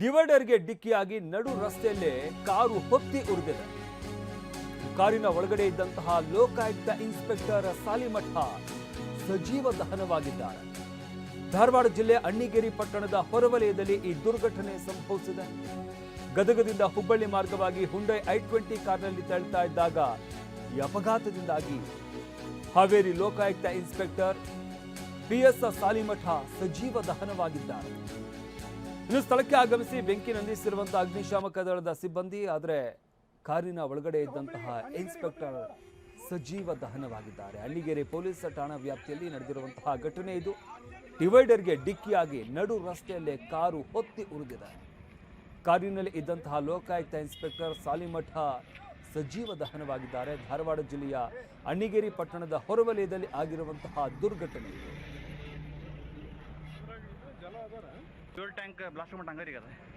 ಡಿವೈಡರ್ಗೆ ಡಿಕ್ಕಿಯಾಗಿ ನಡು ರಸ್ತೆಯಲ್ಲೇ ಕಾರು ಹೊತ್ತಿ ಉರಿದಿದೆ. ಕಾರಿನ ಒಳಗಡೆ ಇದ್ದಂತಹ ಲೋಕಾಯುಕ್ತ ಇನ್ಸ್ಪೆಕ್ಟರ್ ಸಾಲಿಮಠ ಸಜೀವ ದಹನವಾಗಿದ್ದಾರೆ. ಧಾರವಾಡ ಜಿಲ್ಲೆ ಅಣ್ಣಿಗೇರಿ ಪಟ್ಟಣದ ಹೊರವಲಯದಲ್ಲಿ ಈ ದುರ್ಘಟನೆ ಸಂಭವಿಸಿದೆ. ಗದಗದಿಂದ ಹುಬ್ಬಳ್ಳಿ ಮಾರ್ಗವಾಗಿ ಹುಂಡೈ ಐ ಟ್ವೆಂಟಿ ಕಾರ್ನಲ್ಲಿ ತೆರಳುತ್ತಾ ಇದ್ದಾಗ ಈ ಅಪಘಾತದಿಂದಾಗಿ Haveri Lokayukta inspector P S Salimath ಸಜೀವ ದಹನವಾಗಿದ್ದಾರೆ. ಇನ್ನು ಸ್ಥಳಕ್ಕೆ ಆಗಮಿಸಿ ಬೆಂಕಿ ನಂದಿಸಿರುವಂತಹ ಅಗ್ನಿಶಾಮಕ ದಳದ ಸಿಬ್ಬಂದಿ, ಆದರೆ ಕಾರಿನ ಒಳಗಡೆ ಇದ್ದಂತಹ ಇನ್ಸ್ಪೆಕ್ಟರ್ ಸಜೀವ ದಹನವಾಗಿದ್ದಾರೆ. ಅಳ್ಳಿಗೆರೆ ಪೊಲೀಸ್ ಠಾಣಾ ವ್ಯಾಪ್ತಿಯಲ್ಲಿ ನಡೆದಿರುವಂತಹ ಘಟನೆ ಇದು. ಡಿವೈಡರ್ಗೆ ಡಿಕ್ಕಿಯಾಗಿ ನಡು ರಸ್ತೆಯಲ್ಲೇ ಕಾರು ಹೊತ್ತಿ ಉರಿದಿದೆ. ಕಾರಿನಲ್ಲಿ ಇದ್ದಂತಹ ಲೋಕಾಯುಕ್ತ ಇನ್ಸ್ಪೆಕ್ಟರ್ ಸಾಲಿಮಠ ಸಜೀವ ದಹನವಾಗಿದ್ದಾರೆ. ಧಾರವಾಡ ಜಿಲ್ಲೆಯ ಅಣ್ಣಿಗೇರಿ ಪಟ್ಟಣದ ಹೊರವಲಯದಲ್ಲಿ ಆಗಿರುವಂತಹ ದುರ್ಘಟನೆ ಇದು. फ्यूल टैंक ब्लास्ट में टंगा रही है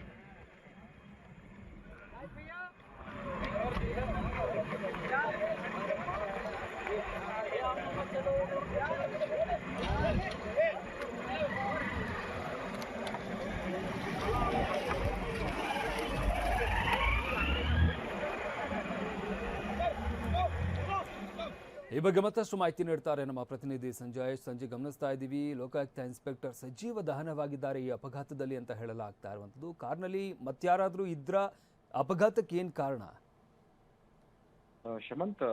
ಈ ಬಗ್ಗೆ ಮತ್ತಷ್ಟು ಮಾಹಿತಿ ನೀಡ್ತಾರೆ ನಮ್ಮ ಪ್ರತಿನಿಧಿ ಸಂಜಯ್. ಸಂಜೆ ಗಮನಿಸ್ತಾ ಇದ್ದೀವಿ. ಲೋಕಾಯುಕ್ತ ಇನ್ಸ್ಪೆಕ್ಟರ್ ಸಜೀವ ದಹನವಾಗಿದ್ದಾರೆ. ಈ ಅಪಘಾತದಲ್ಲಿ ಅಂತ ಹೇಳಲಾಗ್ತಾ ಇರುವಂಥದ್ದು. ಕಾರ್ನಲ್ಲಿ ಮತ್ತಾರಾದರೂ ಇದ್ರ? ಅಪಘಾತಕ್ಕೆ ಏನ್ ಕಾರಣ? ಶಮಂತ್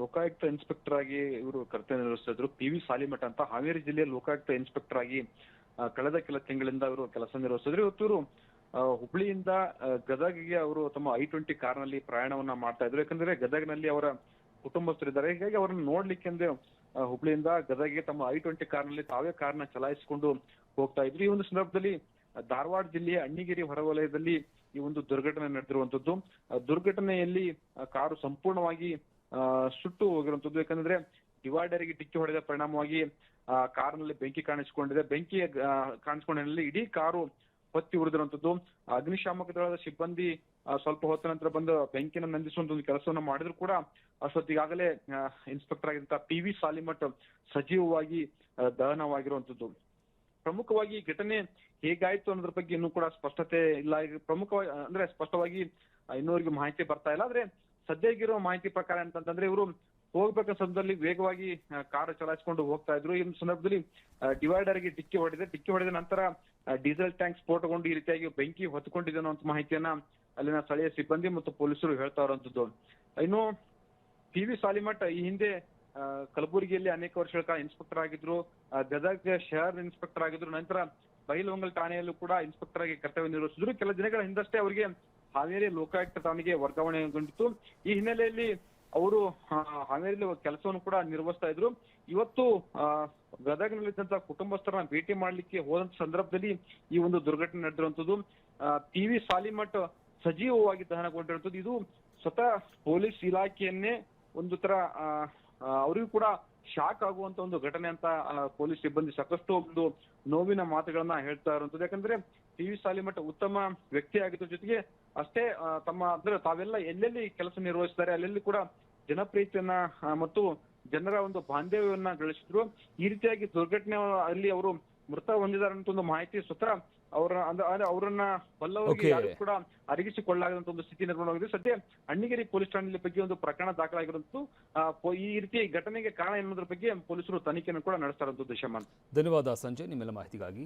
ಲೋಕಾಯುಕ್ತ ಇನ್ಸ್ಪೆಕ್ಟರ್ ಆಗಿ ಇವರು ಕರ್ತವ್ಯ ನಿರ್ವಹಿಸ್ತಾ ಇದ್ರು. ಪಿ ವಿ ಸಾಲಿಮಠ ಅಂತ ಹಾವೇರಿ ಜಿಲ್ಲೆಯ ಲೋಕಾಯುಕ್ತ ಇನ್ಸ್ಪೆಕ್ಟರ್ ಆಗಿ ಕಳೆದ ಕೆಲ ತಿಂಗಳಿಂದ ಇವರು ಕೆಲಸ ನಿರ್ವಹಿಸಿದ್ರು ಇವತ್ತು ಇವರು ಹುಬ್ಳಿಯಿಂದ ಗದಗಿಗೆ ಅವರು ತಮ್ಮ ಐ ಟ್ವೆಂಟಿ ಕಾರ್ನಲ್ಲಿ ಪ್ರಯಾಣವನ್ನ ಮಾಡ್ತಾ ಇದ್ರು. ಯಾಕಂದ್ರೆ ಗದಗ್ನಲ್ಲಿ ಅವರ ಕುಟುಂಬಸ್ಥರಿದ್ದಾರೆ. ಹೀಗಾಗಿ ಅವರನ್ನು ನೋಡ್ಲಿಕ್ಕೆ ಅಂದ್ರೆ ಹುಬ್ಳಿಯಿಂದ ಗದಗಿಗೆ ತಮ್ಮ ಐ ಟ್ವೆಂಟಿ ಕಾರ್ನಲ್ಲಿ ತಾವೇ ಕಾರ್ನ ಚಲಾಯಿಸಿಕೊಂಡು ಹೋಗ್ತಾ ಇದ್ರು. ಈ ಒಂದು ಸಂದರ್ಭದಲ್ಲಿ ಧಾರವಾಡ ಜಿಲ್ಲೆಯ ಅಣ್ಣಿಗಿರಿ ಹೊರವಲಯದಲ್ಲಿ ಈ ಒಂದು ದುರ್ಘಟನೆ ನಡೆದಿರುವಂತದ್ದು. ದುರ್ಘಟನೆಯಲ್ಲಿ ಕಾರು ಸಂಪೂರ್ಣವಾಗಿ ಸುಟ್ಟು ಹೋಗಿರುವಂತದ್ದು. ಯಾಕಂದ್ರೆ, ಡಿವೈಡರ್ಗೆ ಡಿಕ್ಕಿ ಹೊಡೆದ ಪರಿಣಾಮವಾಗಿ, ಆ, ಕಾರ್ನಲ್ಲಿ ಬೆಂಕಿ ಕಾಣಿಸಿಕೊಂಡಿದೆ. ಬೆಂಕಿ ಕಾಣಿಸಿಕೊಂಡ ಹಿನ್ನೆಲೆಯಲ್ಲಿ ಇಡೀ ಕಾರು ಹೊತ್ತಿ ಉರಿದಿರುವಂತದ್ದು ಅಗ್ನಿಶಾಮಕ ದಳದ ಸಿಬ್ಬಂದಿ ಸ್ವಲ್ಪ ಹೊತ್ತ ನಂತರ ಬಂದು ಬೆಂಕಿನ ನಂದಿಸುವಂತ ಒಂದು ಕೆಲಸವನ್ನ ಮಾಡಿದ್ರು ಕೂಡ, ಅಷ್ಟೊತ್ತಿಗಾಗಲೇ ಇನ್ಸ್ಪೆಕ್ಟರ್ ಆಗಿದ್ದಂತ ಪಿ ವಿ ಸಾಲಿಮಠ್ ಸಜೀವವಾಗಿ ದಹನವಾಗಿರುವಂತದ್ದು. ಪ್ರಮುಖವಾಗಿ ಘಟನೆ ಹೇಗಾಯ್ತು ಅನ್ನೋದ್ರ ಬಗ್ಗೆ ಇನ್ನೂ ಕೂಡ ಸ್ಪಷ್ಟತೆ ಇಲ್ಲ. ಪ್ರಮುಖವಾಗಿ, ಅಂದ್ರೆ ಸ್ಪಷ್ಟವಾಗಿ ಇನ್ನೂರಿಗೆ ಮಾಹಿತಿ ಬರ್ತಾ ಇಲ್ಲ. ಆದ್ರೆ ಸದ್ಯಗಿರೋ ಮಾಹಿತಿ ಪ್ರಕಾರ ಅಂತಂದ್ರೆ ಇವರು ಹೋಗ್ಬೇಕ ಸಂದರ್ಭದಲ್ಲಿ ವೇಗವಾಗಿ ಕಾರ್ ಚಲಾಯಿಸಿಕೊಂಡು ಹೋಗ್ತಾ ಇದ್ರು. ಈ ಸಂದರ್ಭದಲ್ಲಿ ಡಿವೈಡರ್ಗೆ ಡಿಕ್ಕಿ ಹೊಡೆದಿದೆ ಡಿಕ್ಕಿ ಹೊಡೆದ ನಂತರ ಡೀಸೆಲ್ ಟ್ಯಾಂಕ್ ಸ್ಫೋಟಗೊಂಡು ಈ ರೀತಿಯಾಗಿ ಬೆಂಕಿ ಹೊತ್ಕೊಂಡಿದೆ ಅನ್ನೋ ಮಾಹಿತಿಯನ್ನ ಅಲ್ಲಿನ ಸ್ಥಳೀಯ ಸಿಬ್ಬಂದಿ ಮತ್ತು ಪೊಲೀಸರು ಹೇಳ್ತಾ ಇರುವಂತದ್ದು ಇನ್ನು ಪಿ ವಿ ಸಾಲಿಮಠ್ ಈ ಹಿಂದೆ ಕಲಬುರಗಿಯಲ್ಲಿ ಅನೇಕ ವರ್ಷಗಳ ಕಾಲ ಇನ್ಸ್ಪೆಕ್ಟರ್ ಆಗಿದ್ರು. ಗದಗ ಶಹರ್ ಇನ್ಸ್ಪೆಕ್ಟರ್ ಆಗಿದ್ರು. ನಂತರ ಬೈಲಹೊಂಗಲ್ ಠಾಣೆಯಲ್ಲೂ ಕೂಡ ಇನ್ಸ್ಪೆಕ್ಟರ್ ಆಗಿ ಕರ್ತವ್ಯ ನಿರ್ವಹಿಸಿದ್ರು. ಕೆಲ ದಿನಗಳ ಹಿಂದಷ್ಟೇ ಅವರಿಗೆ ಹಾವೇರಿ ಲೋಕಾಯುಕ್ತ ಠಾಣೆಗೆ ವರ್ಗಾವಣೆಗೊಂಡಿತ್ತು. ಈ ಹಿನ್ನೆಲೆಯಲ್ಲಿ ಅವರು ಹಾವೇರಿಯಲ್ಲಿ ಕೆಲಸವನ್ನು ಕೂಡ ನಿರ್ವಹಿಸ್ತಾ ಇದ್ರು. ಇವತ್ತು ಆ, ಗದಗ್ನಲ್ಲಿದ್ದಂತ ಕುಟುಂಬಸ್ಥರನ್ನ ಭೇಟಿ ಮಾಡ್ಲಿಕ್ಕೆ ಹೋದಂತ ಸಂದರ್ಭದಲ್ಲಿ ಈ ಒಂದು ದುರ್ಘಟನೆ ನಡೆದಿರುವಂತದ್ದು. ಪಿ ವಿ ಸಾಲಿಮಠ್ ಸಜೀವವಾಗಿ ದಹನಗೊಂಡಿರುವಂತದ್ದು. ಇದು ಸ್ವತಃ ಪೊಲೀಸ್ ಇಲಾಖೆಯನ್ನೇ ಒಂದು ತರ ಅವರಿಗೂ ಕೂಡ ಶಾಕ್ ಆಗುವಂತ ಒಂದು ಘಟನೆ ಅಂತ ಪೊಲೀಸ್ ಸಿಬ್ಬಂದಿ ಸಾಕಷ್ಟು ಒಂದು ನೋವಿನ ಮಾತುಗಳನ್ನ ಹೇಳ್ತಾ ಇರುವಂತದ್ದು. ಯಾಕಂದ್ರೆ ಟಿ ವಿ ಸಾಲಿಮಠ ಉತ್ತಮ ವ್ಯಕ್ತಿ ಆಗಿದ್ರ ಜೊತೆಗೆ ಅಷ್ಟೇ ತಮ್ಮ, ಅಂದ್ರೆ ತಾವೆಲ್ಲ ಎಲ್ಲೆಲ್ಲಿ ಕೆಲಸ ನಿರ್ವಹಿಸ್ತಾರೆ, ಅಲ್ಲೆಲ್ಲಿ ಕೂಡ ಜನಪ್ರಿಯತೆಯನ್ನ ಮತ್ತು ಜನರ ಒಂದು ಬಾಂಧವ್ಯವನ್ನ ಗಳಿಸಿದ್ರು. ಈ ರೀತಿಯಾಗಿ ದುರ್ಘಟನೆ ಅಲ್ಲಿ ಅವರು ಮೃತ ಹೊಂದಿದ್ದಾರೆ ಅಂತ ಒಂದು ಮಾಹಿತಿ ಸ್ವತಃ ಅವರ ಅಂದ್ರೆ ಅಂದ್ರೆ ಅವರನ್ನ ಬಲ್ಲವರಿಗೆ. ಯಾರು ಕೂಡ ಅರಗಿಸಿಕೊಳ್ಳಾಗದಂತ ಒಂದು ಸ್ಥಿತಿ ನಿರ್ಮಾಣವಾಗಿದೆ ಸದ್ಯ ಅಣ್ಣಿಗೇರಿ ಪೊಲೀಸ್ ಠಾಣೆಯ ಬಗ್ಗೆ ಒಂದು ಪ್ರಕರಣ ದಾಖಲಾಗಿರುವಂತ ಆ, ಈ ರೀತಿಯ ಘಟನೆಗೆ ಕಾರಣ ಎನ್ನುವುದರ ಬಗ್ಗೆ ಪೊಲೀಸರು ತನಿಖೆಯನ್ನು ಕೂಡ ನಡೆಸ್ತಾ ಶಮಂತ್ ಧನ್ಯವಾದ ಸಂಜಯ್ ನಿಮ್ಮೆಲ್ಲ ಮಾಹಿತಿಗಾಗಿ.